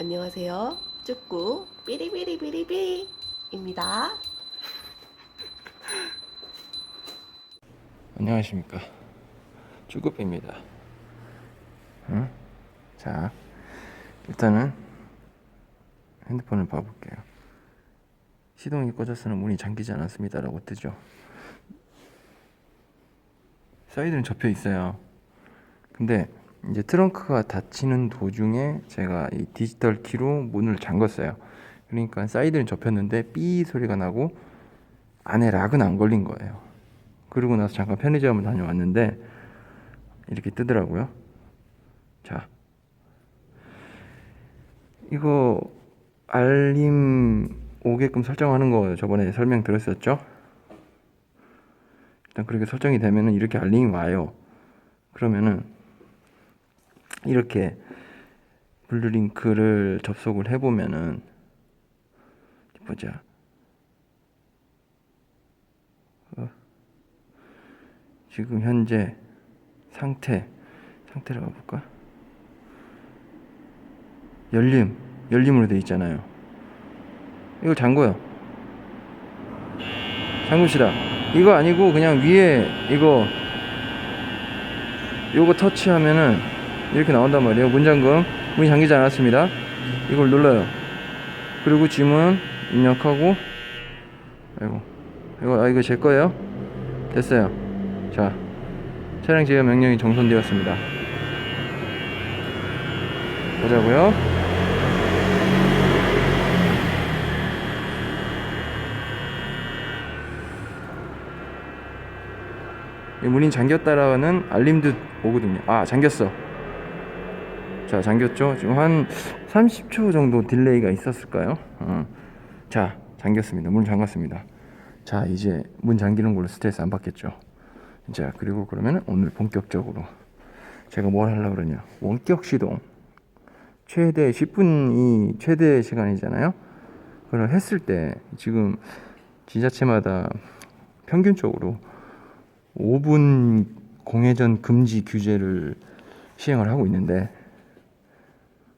안녕하세요. 쭈꾸 삐리삐리삐리삐리입니다. 안녕하십니까 쭈꾸삐입니다 응? 자 일단은 핸드폰을 봐볼게요 시동이 꺼졌으나 문이 잠기지 않았습니다 라고 뜨죠 사이드는 접혀 있어요 근데 이제 트렁크가 닫히는 도중에 제가 이 디지털 키로 문을 잠궜어요 그러니까 사이드는 접혔는데 삐 소리가 나고 안에 락은 안 걸린 거예요 그러고 나서 잠깐 편의점을 다녀왔는데 이렇게 뜨더라고요. 자, 이거 알림 오게끔 설정하는 거 저번에 설명 드렸었죠? 일단 그렇게 설정이 되면은 이렇게 알림이 와요. 그러면은 이렇게 블루링크를 접속을 해보면은 보자. 지금 현재 상태 상태를 가볼까? 열림 열림으로 돼 있잖아요. 이거 잠궈요. 잠그시다. 이거 아니고 그냥 위에 이거 요거 터치하면은 이렇게 나온단 말이에요. 문 잠금 문이 잠기지 않았습니다. 이걸 눌러요. 그리고 지문 입력하고 아이고 이거 아 이거 제 거예요. 됐어요. 자, 차량 제어 명령이 정선되었습니다. 보자고요. 이 문이 잠겼다라는 알림도 오거든요. 아, 잠겼어. 자, 잠겼죠? 지금 한 30초 정도 딜레이가 있었을까요? 어. 자, 잠겼습니다. 문 잠갔습니다. 자, 이제 문 잠기는 걸로 스트레스 안 받겠죠? 자 그리고 그러면 오늘 본격적으로 제가 뭘 하려고 그러냐 원격 시동 최대 10분이 최대 시간이잖아요 그걸 했을 때 지금 지자체마다 평균적으로 5분 공회전 금지 규제를 시행을 하고 있는데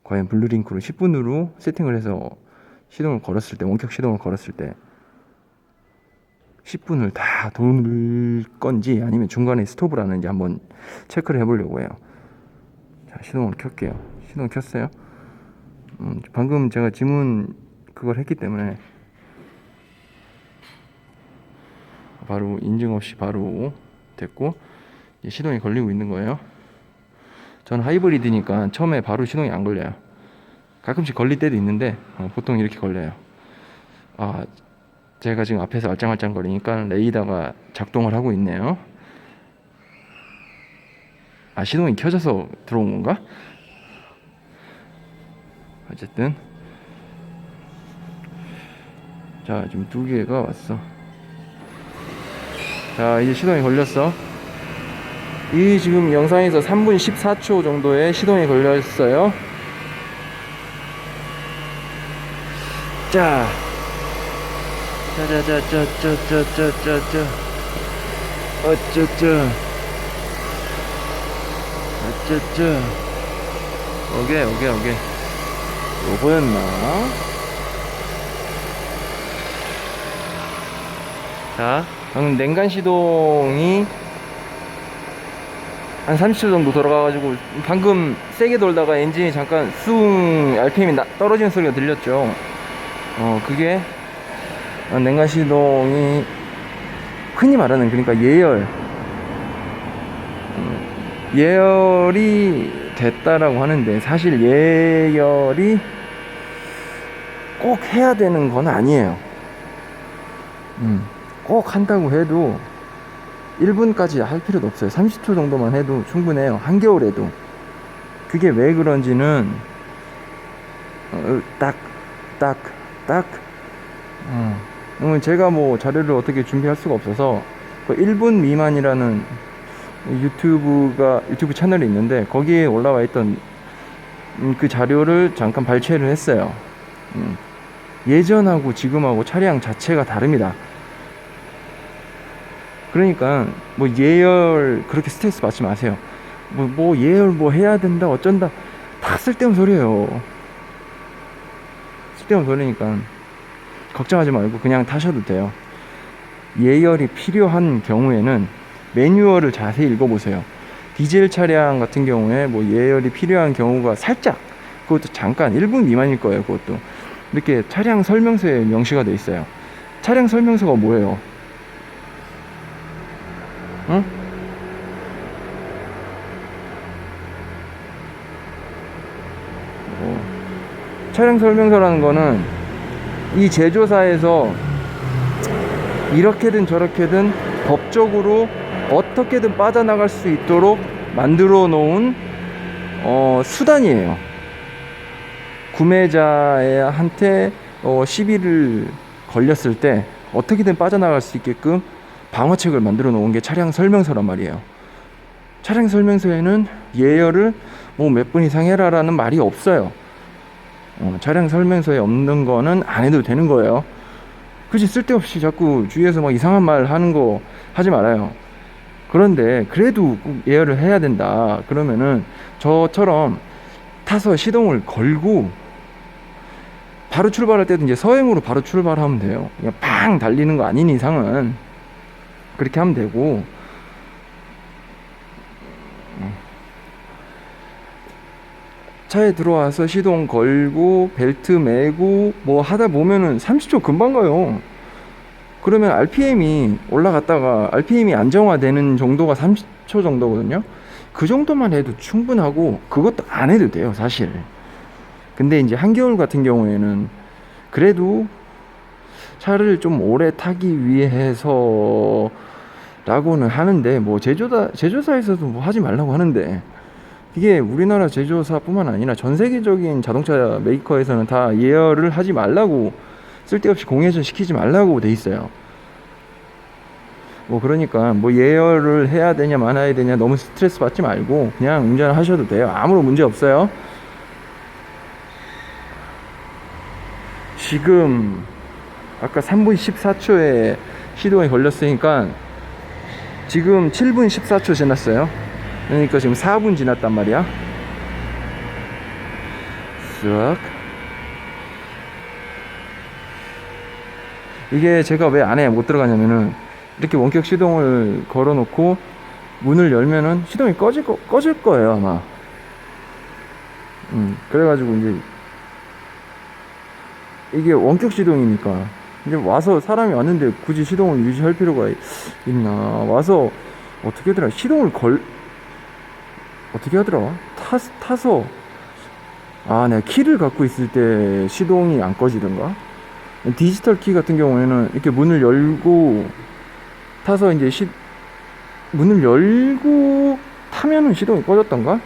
과연 블루링크로 10분으로 세팅을 해서 시동을 걸었을 때 원격 시동을 걸었을 때 10분을 다 돌 건지 아니면 중간에 스톱을 하는지 한번 체크를 해보려고 해요. 자, 시동을 켤게요. 시동 켰어요. 음, 방금 제가 지문 그걸 했기 때문에 바로 인증 없이 바로 됐고 시동이 걸리고 있는 거예요. 저는 하이브리드니까 처음에 바로 시동이 안 걸려요. 가끔씩 걸릴 때도 있는데 어, 보통 이렇게 걸려요. 아 제가 지금 앞에서 알짱알짱 거리니까 레이더가 작동을 하고 있네요. 아 시동이 켜져서 들어온 건가? 어쨌든 자 지금 두 개가 왔어. 자 이제 시동이 걸렸어. 이 지금 영상에서 3분 14초 정도의 시동이 걸렸어요. 자. 짜자자자자자자자자. 어쩌쩌 어쩌쩌 오케이 오케이 오케이. 요거였나? 자 방금 냉간 시동이 한 30초 정도 돌아가가지고 방금 세게 돌다가 엔진이 잠깐 쑥 RPM이 나, 떨어지는 소리가 들렸죠 어 그게 어, 냉간 시동이 흔히 말하는 그러니까 예열 음, 예열이 됐다라고 하는데 사실 예열이 꼭 해야 되는 건 아니에요. 음, 꼭 한다고 해도 1분까지 할 필요도 없어요. 30초 정도만 해도 충분해요. 한겨울에도. 그게 왜 그런지는 어, 딱, 딱, 딱. 어. 음, 제가 뭐 자료를 어떻게 준비할 수가 없어서 그 1분 미만이라는 유튜브가 유튜브 채널이 있는데 거기에 올라와 있던 음, 그 자료를 잠깐 발췌를 했어요. 음, 예전하고 지금하고 차량 자체가 다릅니다. 그러니까 뭐 예열 그렇게 스트레스 받지 마세요. 뭐, 뭐 예열 뭐 해야 된다 어쩐다 다 쓸데없는 소리예요. 시동을 걸으니까 걱정하지 말고 그냥 타셔도 돼요. 예열이 필요한 경우에는 매뉴얼을 자세히 읽어보세요. 디젤 차량 같은 경우에 뭐 예열이 필요한 경우가 살짝 그것도 잠깐 1분 미만일 거예요. 그것도 이렇게 차량 설명서에 명시가 돼 있어요. 차량 설명서가 뭐예요? 응? 어, 차량 설명서라는 거는 이 제조사에서 이렇게든 저렇게든 법적으로 어떻게든 빠져나갈 수 있도록 만들어 놓은 어, 수단이에요. 구매자한테 어, 시비를 걸렸을 때 어떻게든 빠져나갈 수 있게끔 방어책을 만들어 놓은 게 차량 설명서란 말이에요. 차량 설명서에는 예열을 뭐 몇 분 이상 해라라는 말이 없어요. 어, 차량 설명서에 없는 거는 안 해도 되는 거예요. 그지 쓸데없이 자꾸 주위에서 막 이상한 말 하는 거 하지 말아요. 그런데 그래도 꼭 예열을 해야 된다. 그러면은 저처럼 타서 시동을 걸고 바로 출발할 때도 이제 서행으로 바로 출발하면 돼요. 그냥 팡 달리는 거 아닌 이상은 그렇게 하면 되고 차에 들어와서 시동 걸고 벨트 매고 뭐 하다 보면은 30초 금방 가요. 그러면 RPM이 올라갔다가 RPM이 안정화되는 정도가 30초 정도거든요. 그 정도만 해도 충분하고 그것도 안 해도 돼요, 사실. 근데 이제 한겨울 같은 경우에는 그래도 차를 좀 오래 타기 위해서 라고는 하는데 뭐 제조사 제조사에서도 뭐 하지 말라고 하는데 이게 우리나라 제조사뿐만 아니라 전 세계적인 자동차 메이커에서는 다 예열을 하지 말라고 쓸데없이 공회전 시키지 말라고 돼 있어요. 뭐 그러니까 뭐 예열을 해야 되냐 말아야 되냐 너무 스트레스 받지 말고 그냥 운전하셔도 돼요. 아무런 문제 없어요. 지금 아까 3분 14초에 시동이 걸렸으니까 지금 7분 14초 지났어요. 그러니까 지금 4분 지났단 말이야. 쓱. 이게 제가 왜 안에 못 들어가냐면은 이렇게 원격 시동을 걸어 놓고 문을 열면은 시동이 꺼질 거, 꺼질 거예요, 아마. 음, 그래가지고 이제 이게 원격 시동이니까 이제 와서 사람이 왔는데 굳이 시동을 유지할 필요가 있나? 와서 어떻게 하더라? 시동을 걸 어떻게 하더라? 타, 타서 아 내가 키를 갖고 있을 때 시동이 안 꺼지던가? 디지털 키 같은 경우에는 이렇게 문을 열고 타서 이제 시 문을 열고 타면은 시동이 꺼졌던가?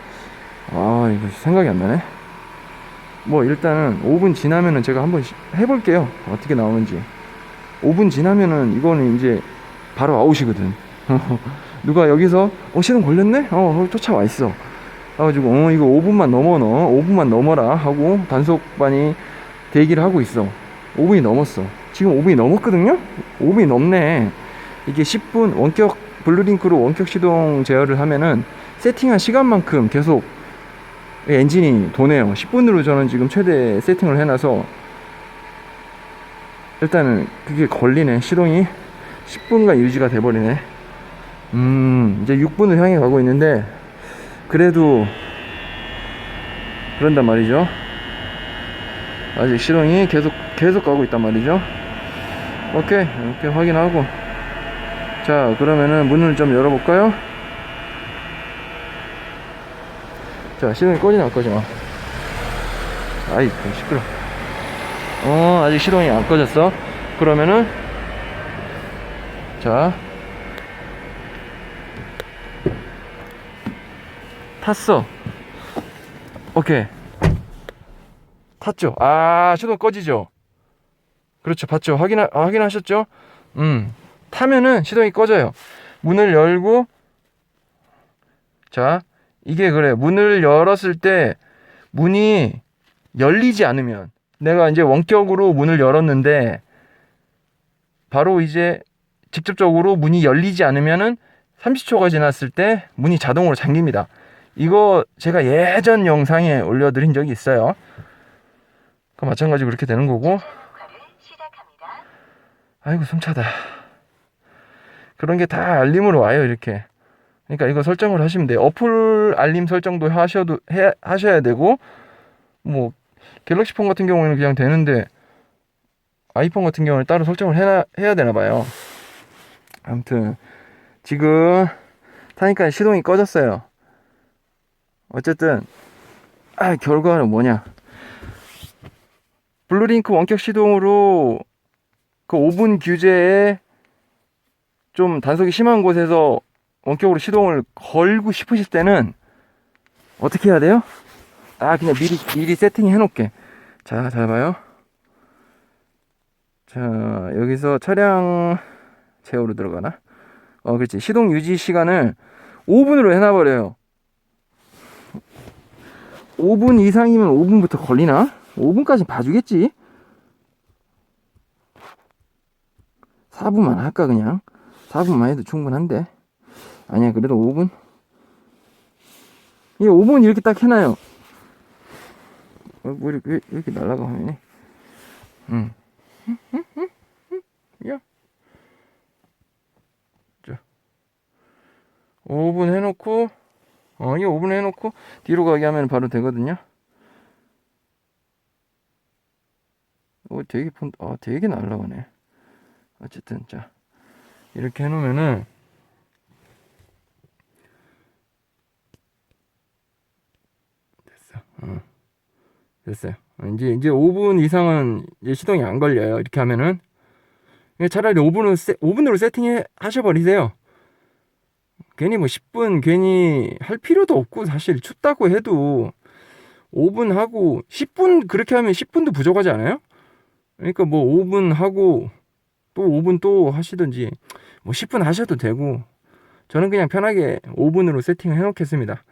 아 이거 생각이 안 나네 뭐 일단은 5분 지나면은 제가 한번 시- 해볼게요. 어떻게 나오는지. 5분 지나면은 이거는 이제 바로 아웃이거든. 누가 여기서 어 시동 걸렸네? 어 쫓아와 있어. 그래가지고 어 이거 5분만 넘어 너 5분만 넘어라 하고 단속반이 대기를 하고 있어. 5분이 넘었어. 지금 5분이 넘었거든요? 5분이 넘네. 이게 10분 원격 블루링크로 원격 시동 제어를 하면은 세팅한 시간만큼 계속 엔진이 도네요. 10분으로 저는 지금 최대 세팅을 해놔서 일단은 그게 걸리네. 시동이 10분간 유지가 돼버리네. 음, 이제 6분을 향해 가고 있는데 그래도 그런단 말이죠. 아직 시동이 계속 계속 가고 있단 말이죠. 오케이 이렇게 확인하고 자 그러면은 문을 좀 열어볼까요? 자, 시동이 꺼지나 안 꺼지나? 아이, 좀 시끄러. 어, 아직 시동이 안 꺼졌어. 그러면은, 자, 탔어. 오케이. 탔죠. 아, 시동 꺼지죠. 그렇죠. 봤죠. 확인, 아, 확인하셨죠? 음. 타면은 시동이 꺼져요. 문을 열고, 자, 이게 그래. 문을 열었을 때 문이 열리지 않으면 내가 이제 원격으로 문을 열었는데 바로 이제 직접적으로 문이 열리지 않으면은 30초가 지났을 때 문이 자동으로 잠깁니다. 이거 제가 예전 영상에 올려드린 적이 있어요. 그 마찬가지로 그렇게 되는 거고 아이고 숨차다 그런 게 다 알림으로 와요 이렇게 그러니까 이거 설정을 하시면 돼요. 어플 알림 설정도 하셔도 해, 하셔야 되고 뭐 갤럭시 폰 같은 경우에는 그냥 되는데 아이폰 같은 경우는 따로 설정을 해야, 해야 되나 봐요. 아무튼 지금 타니까 시동이 꺼졌어요. 어쨌든 아 결과는 뭐냐. 블루링크 원격 시동으로 그 5분 규제에 좀 단속이 심한 곳에서 원격으로 시동을 걸고 싶으실 때는 어떻게 해야 돼요? 아 그냥 미리 미리 세팅 해 놓게. 자 잘 봐요. 자 여기서 차량 제어로 들어가나? 어 그렇지. 시동 유지 시간을 5분으로 해놔버려요. 5분 이상이면 5분부터 걸리나? 5분까지 봐주겠지? 4분만 할까 그냥? 4분만 해도 충분한데 아니야 그래도 5분 이 5분 이렇게 딱 해놔요. 어, 뭐 이렇게, 왜 이렇게 날라가 화면이? 응. 야. 자. 5분 해놓고 어 이거 5분 해놓고 뒤로 가게 하면 바로 되거든요. 오 되게 폰, 아 되게 날라가네. 어쨌든 자. 이렇게 해놓으면은 됐 어 어. 됐어요 어, 이제 이제 5분 이상은 이제 시동이 안 걸려요 이렇게 하면은 그냥 차라리 5분으로 세, 5분으로 세팅해 하셔버리세요 괜히 뭐 10분 괜히 할 필요도 없고 사실 춥다고 해도 5분 하고 10분 그렇게 하면 10분도 부족하지 않아요? 그러니까 뭐 5분 하고 또 5분 또 하시든지 뭐 10분 하셔도 되고 저는 그냥 편하게 5분으로 세팅을 해 놓겠습니다.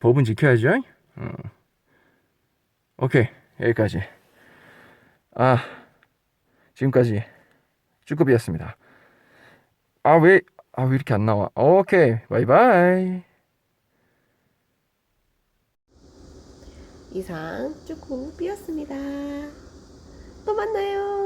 법은 지켜야죠. 어. 오케이 여기까지. 아 지금까지 쭈급이었습니다. 아 왜 아 왜 이렇게 안 나와? 오케이 바이바이. 이상 쭈꾸삐였습니다. 또 만나요.